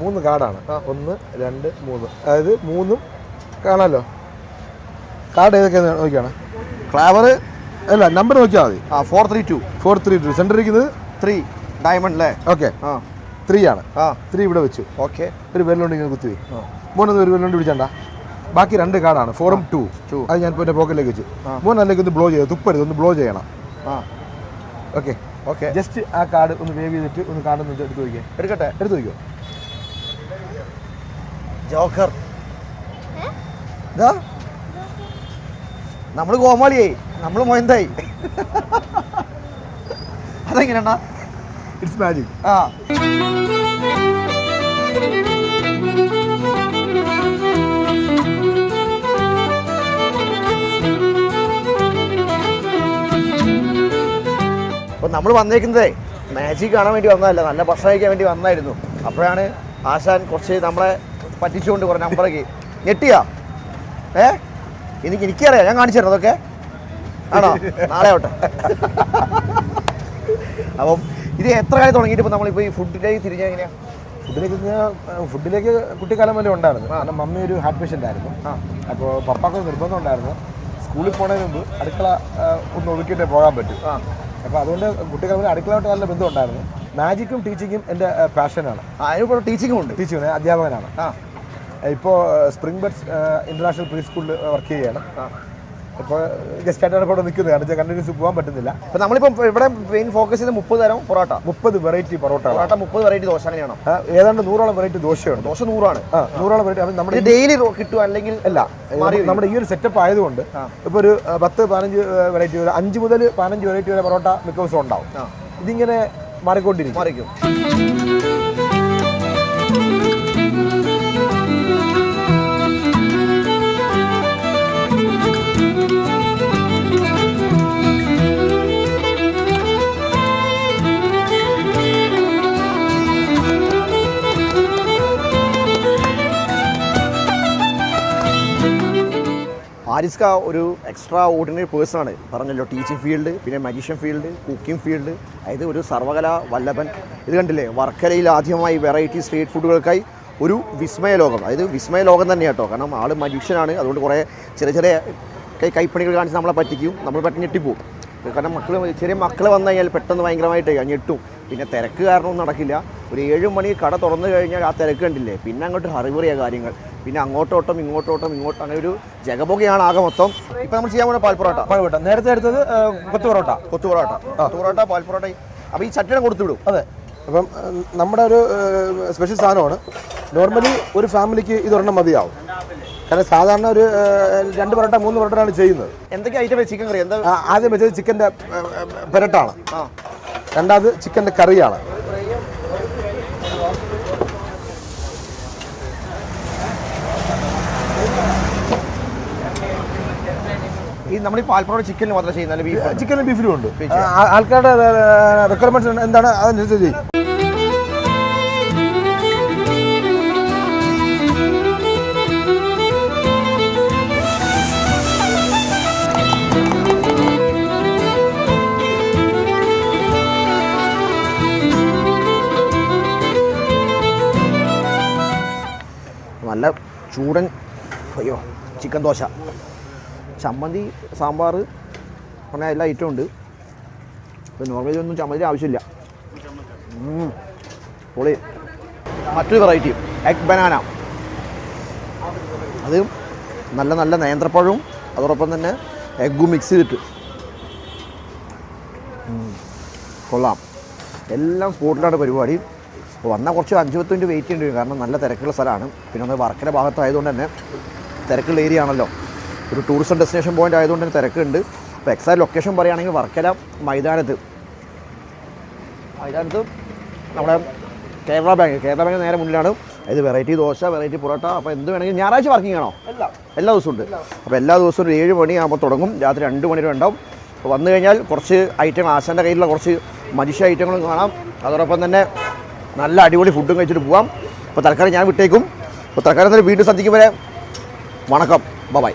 മൂന്ന് കാർഡാണ്. ഒന്ന് രണ്ട് മൂന്ന്. അതായത് മൂന്നും കാണാമല്ലോ കാർഡ് ഏതൊക്കെയാണ് നോക്കിയാണ്. ഫ്ലാവർ അല്ല നമ്പർ നോക്കിയാൽ മതി. ആ four three two four three two centre ഇരിക്കുന്നത് ത്രീ ഡയമണ്ട് അല്ലേ ഓക്കെ ആ. ത്രീ ആണ്. ആ. ത്രീ ഇവിടെ വെച്ചു. ഓക്കെ ഒരു വെല്ലുണ്ട് ഇങ്ങനെ കുത്തി. മൂന്നത് ഒരു വെല്ലുണ്ട് പിടിച്ചണ്ട. ബാക്കി രണ്ട് കാർഡാണ്. ഫോറും ടു ടു അത് ഞാൻ ഇപ്പോൾ എന്റെ പോക്കറ്റിലേക്ക് വെച്ചു. മൂന്ന് അല്ലെങ്കിൽ ഒന്ന് ബ്ലോ ചെയ്തു തുപ്പരുത്. ഒന്ന് ബ്ലോ ചെയ്യണം. ആ. ഓക്കെ ഓക്കെ ജസ്റ്റ് ആ കാർഡ് ഒന്ന് വേവ് ചെയ്തിട്ട് ഒന്ന് കാർഡ് ഒന്ന് എടുത്ത് വയ്ക്കുക എടുക്കട്ടെ? എടുത്ത് വയ്ക്കോ ജോക്കർ. ഇതാ. നമ്മൾ കോമാളിയായി. നമ്മൾ മൊയന്തായി. അതെങ്ങനെയാ ഇറ്റ്സ് മാജിക് ആ. അപ്പോൾ നമ്മൾ വന്നേക്കുന്നതേ മാജിക് കാണാൻ വേണ്ടി വന്നതല്ല നല്ല ഭക്ഷണം കഴിക്കാൻ വേണ്ടി വന്നായിരുന്നു അപ്പോഴാണ് ആശാൻ കുറച്ച് നമ്മളെ പറ്റിച്ചുകൊണ്ട് കുറേ നമ്പറൊക്കെ ഞെട്ടിയാ. ഏ? എനിക്ക് എനിക്കറിയാം. ഞാൻ കാണിച്ചു തരാം അതൊക്കെ. ആണോ? നാളെ ആവട്ടെ. അപ്പം ഇത് എത്ര കാലം തുടങ്ങിയിട്ട് ഇപ്പോൾ നമ്മളിപ്പോൾ ഈ ഫുഡിലേക്ക് തിരിഞ്ഞാൽ എങ്ങനെയാണ് ഫുഡിലേക്ക് ഫുഡിലേക്ക് കുട്ടിക്കാലം വരെ ഉണ്ടായിരുന്നു കാരണം മമ്മി ഒരു ഹാർട്ട് പേഷ്യന്റ് ആയിരുന്നു. അപ്പോൾ പപ്പാക്ക് നിർബന്ധം ഉണ്ടായിരുന്നു. സ്കൂളിൽ പോണതിന് മുമ്പ് അടുക്കള ഒന്ന് ഒതുക്കിയിട്ടേ പോകാൻ പറ്റും. ആ. അപ്പോൾ അതുകൊണ്ട് കുട്ടിക്കാലം അടുക്കളയായിട്ട് നല്ല ബന്ധം ഉണ്ടായിരുന്നു. മാജിക്കും ടീച്ചിങ്ങും എന്റെ പാഷനാണ്. അതിനിപ്പോൾ ടീച്ചിങ്ങും ഉണ്ട്. ടീച്ചിങ് അധ്യാപകനാണ്. ആ. ഇപ്പോൾ സ്പ്രിംഗ് ബഡ്സ് ഇന്റർനാഷണൽ പ്രീ സ്കൂളിൽ വർക്ക് ചെയ്യുകയാണ്. ഇപ്പോൾ ഗസ്റ്റ് ആയിട്ടാണ് ഇവിടെ നിൽക്കുന്നത്. കാരണം കണ്ടിന്യൂസ് പോകാൻ പറ്റുന്നില്ല. അപ്പോൾ നമ്മളിപ്പോൾ ഇവിടെ മെയിൻ ഫോക്കസ് ചെയ്ത് മുപ്പത് തരം പൊറോട്ട. മുപ്പത് വെറൈറ്റി പൊറോട്ട പൊറോട്ട മുപ്പത് വെറൈറ്റി ദോശ അങ്ങനെയാണോ ഏതാണ്ട് നൂറോളം വെറൈറ്റി ദോശയാണ് ദോശ നൂറാണ്. നൂറോളം വെറൈറ്റി നമ്മുടെ ഡെയിലി കിട്ടും അല്ലെങ്കിൽ അല്ല നമ്മുടെ ഈ ഒരു സെറ്റപ്പ് ആയതുകൊണ്ട് ഇപ്പോൾ ഒരു പത്ത് പതിനഞ്ച് വെറൈറ്റി വരെ അഞ്ച് മുതൽ പതിനഞ്ച് വെറൈറ്റി വരെ പൊറോട്ട മിക്ക ദിവസവും ഉണ്ടാവും. ഇതിങ്ങനെ മാറിക്കൊണ്ടിരിക്കും. മാറിക്കും. ആരിസ്ക ഒരു എക്സ്ട്രാ ഓർഡിനറി ആണ്. പറഞ്ഞല്ലോ ടീച്ചിങ് ഫീൽഡ് പിന്നെ മജീഷ്യൻ ഫീൽഡ് കുക്കിംഗ് ഫീൽഡ് അതായത് ഒരു സർവകലാ വല്ലഭൻ. ഇത് കണ്ടില്ലേ? വർക്കലയിൽ ആദ്യമായി വെറൈറ്റി സ്ട്രീറ്റ് ഫുഡുകൾക്കായി ഒരു വിസ്മയ ലോകം. അതായത് വിസ്മയ ലോകം തന്നെയാണ് കേട്ടോ കാരണം ആൾ മജീഷ്യനാണ് അതുകൊണ്ട് കുറേ ചെറിയ ചെറിയ കൈ കൈപ്പണികൾ കാണിച്ച് നമ്മളെ പറ്റിക്കും. നമ്മൾ പെട്ടെന്ന് ഞെട്ടിപ്പോവും. കാരണം മക്കൾ ചെറിയ മക്കൾ വന്നു കഴിഞ്ഞാൽ പെട്ടെന്ന് ഭയങ്കരമായിട്ട് ഞെട്ടും. പിന്നെ തിരക്ക് കാരണമൊന്നും നടക്കില്ല. ഒരു ഏഴ് മണി കട തുറന്നു കഴിഞ്ഞാൽ ആ തിരക്ക് കണ്ടില്ലേ? പിന്നെ അങ്ങോട്ട് ഹറിവറിയ കാര്യങ്ങൾ. പിന്നെ അങ്ങോട്ടോട്ടം ഇങ്ങോട്ടോട്ടം ഇങ്ങോട്ടും അങ്ങനെ ഒരു ജഗബോഗയാണ് ആകെ മൊത്തം. ഇപ്പം നമ്മൾ ചെയ്യാൻ പോകുന്ന പാൽപ്പൊറോട്ട പാൽപൊറോട്ട നേരത്തെ എടുത്തത് കൊത്തു പൊറോട്ട. കൊത്തു പൊറോട്ട. കൊത്തു പൊറോട്ട പാൽപ്പൊറോട്ട അപ്പോൾ ഈ ചട്ടിനെ കൊടുത്തു വിടും അതെ. അപ്പം നമ്മുടെ ഒരു സ്പെഷ്യൽ സാധനമാണ്. നോർമലി ഒരു ഫാമിലിക്ക് ഇതൊരെണ്ണം മതിയാവും. കാരണം സാധാരണ ഒരു രണ്ട് പൊറോട്ട മൂന്ന് പൊറോട്ടയാണ് ചെയ്യുന്നത്. എന്തൊക്കെ ഐറ്റം ചിക്കൻ കറി? എന്താ ആദ്യം വെച്ചത് ചിക്കന്റെ പെരട്ടാണ്. ആ. രണ്ടാമത് ചിക്കന്റെ കറിയാണ്. ഈ നമ്മൾ ഈ പാൽപ്പൊറോട്ട ചിക്കനിൽ മാത്രം ചെയ്യുന്ന ബീഫ് ചിക്കനും ബീഫിലും ഉണ്ട്. ആൾക്കാരുടെ റിക്വയർമെന്റ്സ് എന്താണ്? അതനുസരിച്ച് ചെയ്യും. ചൂടൻ അയ്യോ ചിക്കൻ ദോശ. ചമ്മന്തി സാമ്പാർ പറഞ്ഞാൽ എല്ലാ ഐറ്റവും ഉണ്ട്. ഇപ്പോൾ നോർമലി ഒന്നും ചമ്മന്തി ആവശ്യമില്ല. പൊളി. മറ്റൊരു വെറൈറ്റി എഗ് ബനാന അത് നല്ല നല്ല നേന്ത്രപ്പഴവും അതോടൊപ്പം തന്നെ എഗ്ഗും മിക്സ് ചെയ്തിട്ട്. കൊള്ളാം. എല്ലാം സ്പോട്ടിലാണ് പരിപാടി. അപ്പോൾ വന്നാൽ കുറച്ച് അഞ്ച് പത്ത് മിനിറ്റ് വെയിറ്റ് ചെയ്യേണ്ടി വരും. കാരണം നല്ല തിരക്കുള്ള സ്ഥലമാണ്. പിന്നെ ഒന്ന് വർക്കല ഭാഗത്തായതുകൊണ്ട് തന്നെ തിരക്കുള്ള ഏരിയ ആണല്ലോ. ഒരു ടൂറിസം ഡെസ്റ്റിനേഷൻ പോയിന്റ് ആയതുകൊണ്ട് തന്നെ തിരക്കുണ്ട്. അപ്പോൾ എക്സാക്ട് ലൊക്കേഷൻ പറയുകയാണെങ്കിൽ വർക്കല മൈതാനത്ത്. മൈതാനത്ത് നമ്മുടെ കേരള ബാങ്ക് കേരള ബാങ്ക് നേരെ മുന്നിലാണ്. ഇത് വെറൈറ്റി ദോശ വെറൈറ്റി പൊറോട്ട. അപ്പോൾ എന്ത് വേണമെങ്കിലും ഞായറാഴ്ച വർക്കിംഗ് ആണോ എല്ലാ. ദിവസവും ഉണ്ട്. അപ്പോൾ എല്ലാ ദിവസവും ഒരു ഏഴ് മണിയാകുമ്പോൾ തുടങ്ങും. രാത്രി രണ്ട് മണി വരെ ഉണ്ടാവും. അപ്പോൾ വന്നു കഴിഞ്ഞാൽ കുറച്ച് ഐറ്റം ആശാന്റെ കയ്യിലുള്ള കുറച്ച് മനുഷ്യ ഐറ്റങ്ങളും കാണാം. അതോടൊപ്പം തന്നെ നല്ല അടിപൊളി ഫുഡും കഴിച്ചിട്ട് പോവാം. അപ്പോൾ തൽക്കാലം ഞാൻ വിട്ടേക്കും. അപ്പോൾ തൽക്കാലം തന്നെ വീണ്ടും സദ്യക്കും വരെ. വണക്കം. ബൈ